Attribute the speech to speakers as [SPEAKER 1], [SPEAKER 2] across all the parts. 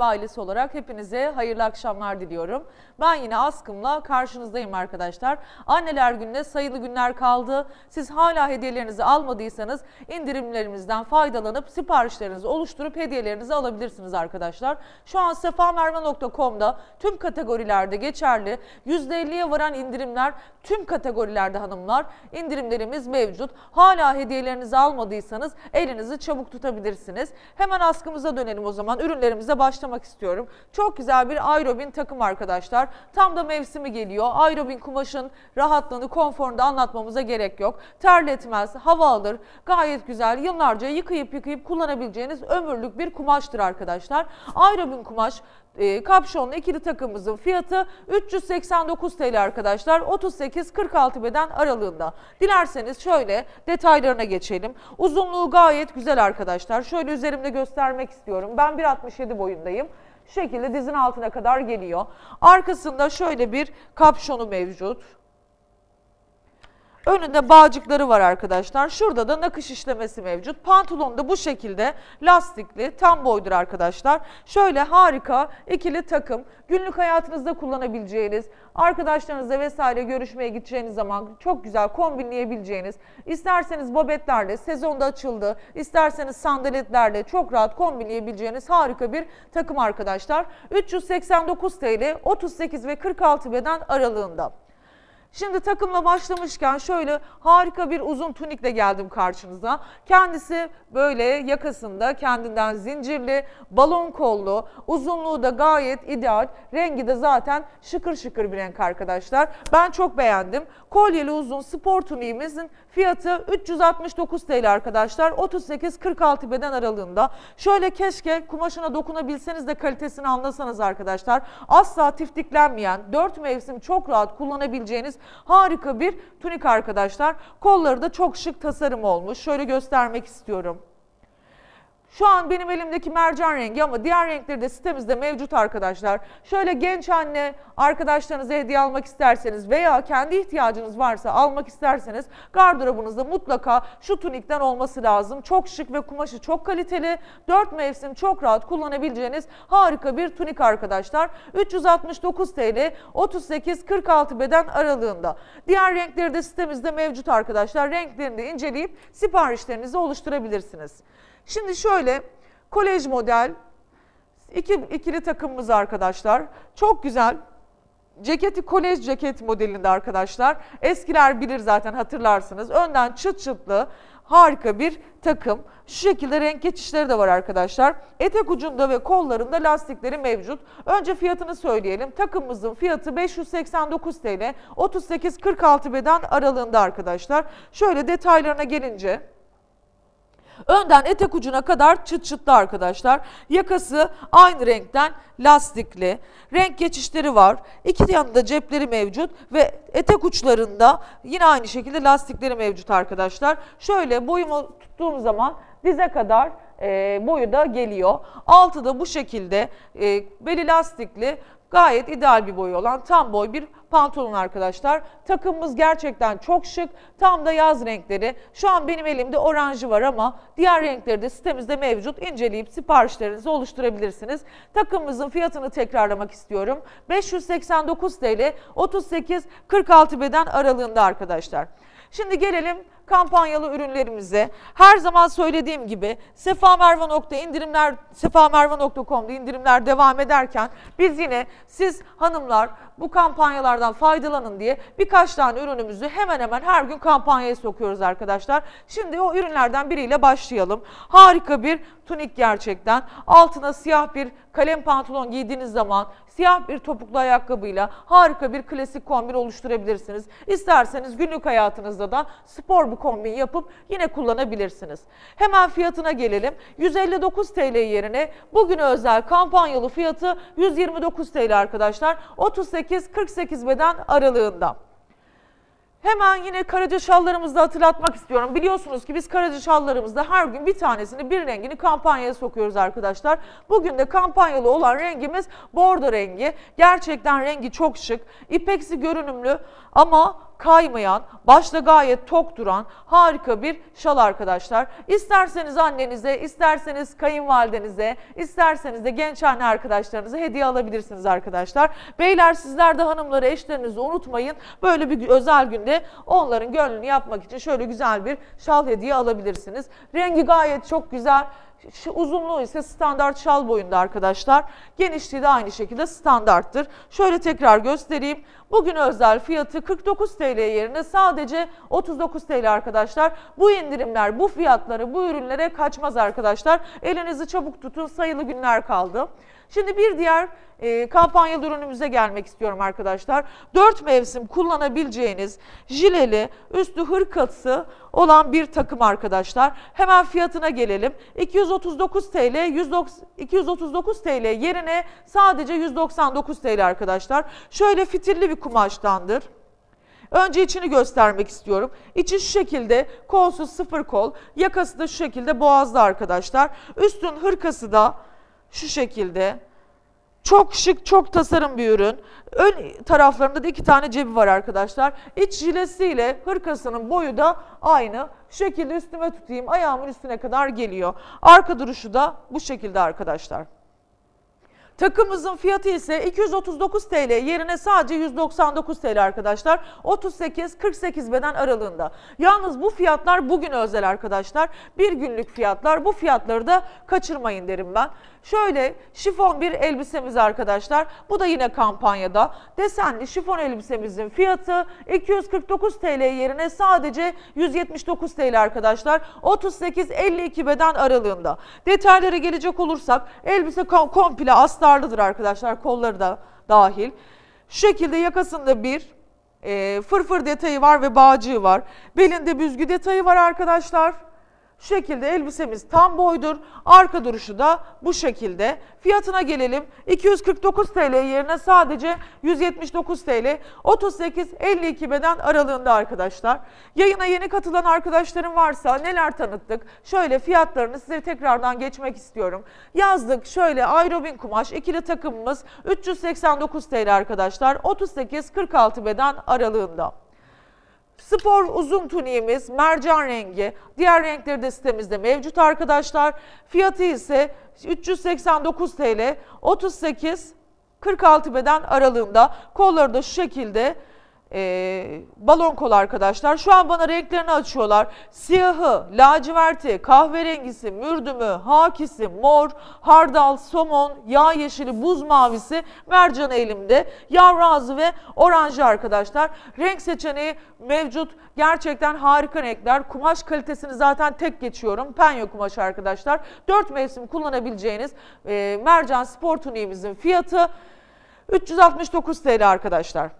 [SPEAKER 1] ailesi olarak hepinize hayırlı akşamlar diliyorum. Ben yine askımla karşınızdayım arkadaşlar. Anneler gününe sayılı günler kaldı. Siz hala hediyelerinizi almadıysanız indirimlerimizden faydalanıp siparişlerinizi oluşturup hediyelerinizi alabilirsiniz arkadaşlar. Şu an sefamerve.com'da tüm kategorilerde geçerli %50'ye varan indirimler tüm kategorilerde hanımlar indirimlerimiz mevcut. Hala hediyelerinizi almadıysanız elinizi çabuk tutabilirsiniz. Hemen askımıza dönelim o zaman. Ürünlerimize başlamak istiyorum. Çok güzel bir aerobin takım arkadaşlar. Tam da mevsimi geliyor. Aerobin kumaşın rahatlığını, konforunu da anlatmamıza gerek yok. Terletmez, hava alır. Gayet güzel. Yıllarca yıkayıp yıkayıp kullanabileceğiniz ömürlük bir kumaştır arkadaşlar. Aerobin kumaş e, kapşonlu ikili takımımızın fiyatı 389 TL arkadaşlar. 38-46 beden aralığında. Dilerseniz şöyle detaylarına geçelim. Uzunluğu gayet güzel arkadaşlar. Şöyle üzerimde göstermek istiyorum. Ben 1.67 boyundayım. Şu şekilde dizin altına kadar geliyor. Arkasında şöyle bir kapşonu mevcut. Önünde bağcıkları var arkadaşlar. Şurada da nakış işlemesi mevcut. Pantolon da bu şekilde lastikli, tam boydur arkadaşlar. Şöyle harika ikili takım. Günlük hayatınızda kullanabileceğiniz, arkadaşlarınızla vesaire görüşmeye gideceğiniz zaman çok güzel kombinleyebileceğiniz, isterseniz bobetlerle, sezonda açıldı, isterseniz sandaletlerle çok rahat kombinleyebileceğiniz harika bir takım arkadaşlar. 389 TL, 38 ve 46 beden aralığında. Şimdi takımla başlamışken şöyle harika bir uzun tunikle geldim karşınıza. Kendisi böyle yakasında kendinden zincirli, balon kollu, uzunluğu da gayet ideal. Rengi de zaten şıkır şıkır bir renk arkadaşlar. Ben çok beğendim. Kolyeli uzun spor tuniğimizin fiyatı 369 TL arkadaşlar. 38-46 beden aralığında. Şöyle keşke kumaşına dokunabilseniz de kalitesini anlasanız arkadaşlar. Asla tiftiklenmeyen, 4 mevsim çok rahat kullanabileceğiniz harika bir tunik arkadaşlar. Kolları da çok şık tasarım olmuş. Şöyle göstermek istiyorum. Şu an benim elimdeki mercan rengi ama diğer renkleri de sitemizde mevcut arkadaşlar. Şöyle genç anne arkadaşlarınıza hediye almak isterseniz veya kendi ihtiyacınız varsa almak isterseniz gardırobunuzda mutlaka şu tunikten olması lazım. Çok şık ve kumaşı çok kaliteli. 4 mevsim çok rahat kullanabileceğiniz harika bir tunik arkadaşlar. 369 TL 38-46 beden aralığında. Diğer renkleri de sitemizde mevcut arkadaşlar. Renklerini de inceleyip siparişlerinizi oluşturabilirsiniz. Şimdi şöyle kolej model iki, ikili takımımız arkadaşlar. Çok güzel. Ceketi kolej ceket modelinde arkadaşlar. Eskiler bilir zaten hatırlarsınız. Önden çıt çıtlı harika bir takım. Şu şekilde renk geçişleri de var arkadaşlar. Etek ucunda ve kollarında lastikleri mevcut. Önce fiyatını söyleyelim. Takımımızın fiyatı 589 TL. 38-46 beden aralığında arkadaşlar. Şöyle detaylarına gelince Önden etek ucuna kadar çıt çıtlı arkadaşlar. Yakası aynı renkten lastikli. Renk geçişleri var. İki yanında cepleri mevcut ve etek uçlarında yine aynı şekilde lastikleri mevcut arkadaşlar. Şöyle boyumu tuttuğum zaman dize kadar e, boyu da geliyor. Altı da bu şekilde e, beli lastikli gayet ideal bir boyu olan tam boy bir pantolon arkadaşlar. Takımımız gerçekten çok şık. Tam da yaz renkleri. Şu an benim elimde oranjı var ama diğer renkleri de sitemizde mevcut. İnceleyip siparişlerinizi oluşturabilirsiniz. Takımımızın fiyatını tekrarlamak istiyorum. 589 TL 38-46 beden aralığında arkadaşlar. Şimdi gelelim kampanyalı ürünlerimize. Her zaman söylediğim gibi sefamerve.com indirimler sefamerve.com'da indirimler devam ederken biz yine siz hanımlar bu kampanyalardan faydalanın diye birkaç tane ürünümüzü hemen hemen her gün kampanyaya sokuyoruz arkadaşlar. Şimdi o ürünlerden biriyle başlayalım. Harika bir tunik gerçekten. Altına siyah bir kalem pantolon giydiğiniz zaman siyah bir topuklu ayakkabıyla harika bir klasik kombin oluşturabilirsiniz. İsterseniz günlük hayatınızda da spor bir kombin yapıp yine kullanabilirsiniz. Hemen fiyatına gelelim. 159 TL yerine bugüne özel kampanyalı fiyatı 129 TL arkadaşlar. 38-48 beden aralığında. Hemen yine karaca şallarımızı da hatırlatmak istiyorum. Biliyorsunuz ki biz karaca şallarımızda her gün bir tanesini bir rengini kampanyaya sokuyoruz arkadaşlar. Bugün de kampanyalı olan rengimiz bordo rengi. Gerçekten rengi çok şık. İpeksi görünümlü ama kaymayan, başta gayet tok duran harika bir şal arkadaşlar. İsterseniz annenize, isterseniz kayınvalidenize, isterseniz de genç anne arkadaşlarınıza hediye alabilirsiniz arkadaşlar. Beyler sizler de hanımları, eşlerinizi unutmayın. Böyle bir özel günde onların gönlünü yapmak için şöyle güzel bir şal hediye alabilirsiniz. Rengi gayet çok güzel. Uzunluğu ise standart şal boyunda arkadaşlar. Genişliği de aynı şekilde standarttır. Şöyle tekrar göstereyim. Bugün özel fiyatı 49 TL yerine sadece 39 TL arkadaşlar. Bu indirimler, bu fiyatları, bu ürünlere kaçmaz arkadaşlar. Elinizi çabuk tutun sayılı günler kaldı. Şimdi bir diğer e, kampanyalı ürünümüze gelmek istiyorum arkadaşlar. 4 mevsim kullanabileceğiniz jileli, üstü hırkası olan bir takım arkadaşlar. Hemen fiyatına gelelim. 239 TL, 190, 239 TL yerine sadece 199 TL arkadaşlar. Şöyle fitilli bir kumaştandır. Önce içini göstermek istiyorum. İçi şu şekilde kolsuz sıfır kol, yakası da şu şekilde boğazlı arkadaşlar. Üstün hırkası da şu şekilde. Çok şık, çok tasarım bir ürün. Ön taraflarında da iki tane cebi var arkadaşlar. İç jilesiyle hırkasının boyu da aynı. Şu şekilde üstüme tutayım. Ayağımın üstüne kadar geliyor. Arka duruşu da bu şekilde arkadaşlar. Takımımızın fiyatı ise 239 TL yerine sadece 199 TL arkadaşlar. 38-48 beden aralığında. Yalnız bu fiyatlar bugün özel arkadaşlar. Bir günlük fiyatlar. Bu fiyatları da kaçırmayın derim ben. Şöyle şifon bir elbisemiz arkadaşlar. Bu da yine kampanyada. Desenli şifon elbisemizin fiyatı 249 TL yerine sadece 179 TL arkadaşlar. 38-52 beden aralığında. Detaylara gelecek olursak elbise kom- komple astarlıdır arkadaşlar. Kolları da dahil. Şu şekilde yakasında bir e, fırfır detayı var ve bağcığı var. Belinde büzgü detayı var arkadaşlar. Şu şekilde elbisemiz tam boydur. Arka duruşu da bu şekilde. Fiyatına gelelim. 249 TL yerine sadece 179 TL. 38-52 beden aralığında arkadaşlar. Yayına yeni katılan arkadaşlarım varsa neler tanıttık? Şöyle fiyatlarını size tekrardan geçmek istiyorum. Yazdık şöyle aerobin kumaş ikili takımımız 389 TL arkadaşlar. 38-46 beden aralığında. Spor uzun tuniğimiz mercan rengi. Diğer renkleri de sitemizde mevcut arkadaşlar. Fiyatı ise 389 TL. 38 46 beden aralığında. Kolları da şu şekilde e, balon kol arkadaşlar. Şu an bana renklerini açıyorlar. Siyahı, laciverti, kahverengisi, mürdümü, hakisi, mor, hardal, somon, yağ yeşili, buz mavisi, mercan elimde, yavrazı ve oranjı arkadaşlar. Renk seçeneği mevcut. Gerçekten harika renkler. Kumaş kalitesini zaten tek geçiyorum. Penyo kumaşı arkadaşlar. 4 mevsim kullanabileceğiniz e, mercan spor tuniğimizin fiyatı 369 TL arkadaşlar.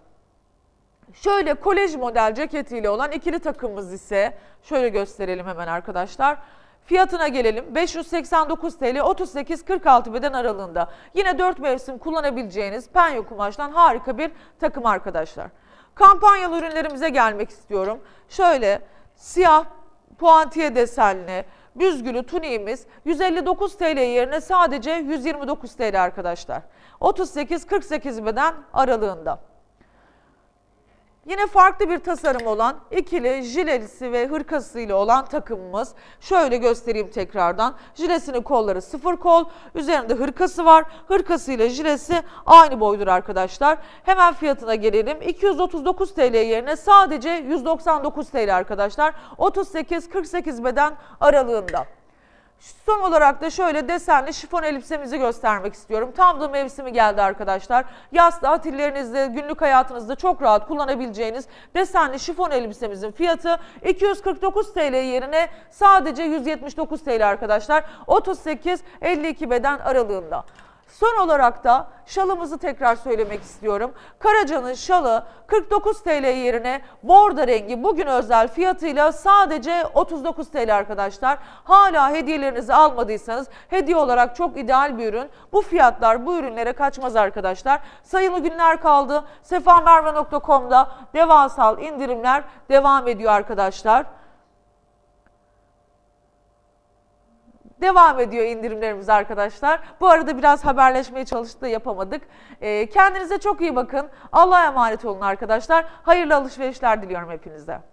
[SPEAKER 1] Şöyle kolej model ceketiyle olan ikili takımımız ise şöyle gösterelim hemen arkadaşlar. Fiyatına gelelim. 589 TL 38-46 beden aralığında. Yine 4 mevsim kullanabileceğiniz penyo kumaştan harika bir takım arkadaşlar. Kampanyalı ürünlerimize gelmek istiyorum. Şöyle siyah puantiye desenli büzgülü tuniğimiz 159 TL yerine sadece 129 TL arkadaşlar. 38-48 beden aralığında. Yine farklı bir tasarım olan ikili jilelisi ve hırkası ile olan takımımız. Şöyle göstereyim tekrardan. Jilesinin kolları sıfır kol. Üzerinde hırkası var. Hırkası ile jilesi aynı boydur arkadaşlar. Hemen fiyatına gelelim. 239 TL yerine sadece 199 TL arkadaşlar. 38-48 beden aralığında. Son olarak da şöyle desenli şifon elbisemizi göstermek istiyorum. Tam da mevsimi geldi arkadaşlar. Yaz tatillerinizde, günlük hayatınızda çok rahat kullanabileceğiniz desenli şifon elbisemizin fiyatı 249 TL yerine sadece 179 TL arkadaşlar. 38-52 beden aralığında. Son olarak da şalımızı tekrar söylemek istiyorum. Karaca'nın şalı 49 TL yerine bordo rengi bugün özel fiyatıyla sadece 39 TL arkadaşlar. Hala hediyelerinizi almadıysanız hediye olarak çok ideal bir ürün. Bu fiyatlar bu ürünlere kaçmaz arkadaşlar. Sayılı günler kaldı. sefamerve.com'da devasal indirimler devam ediyor arkadaşlar. Devam ediyor indirimlerimiz arkadaşlar. Bu arada biraz haberleşmeye çalıştık da yapamadık. Ee, kendinize çok iyi bakın. Allah'a emanet olun arkadaşlar. Hayırlı alışverişler diliyorum hepinize.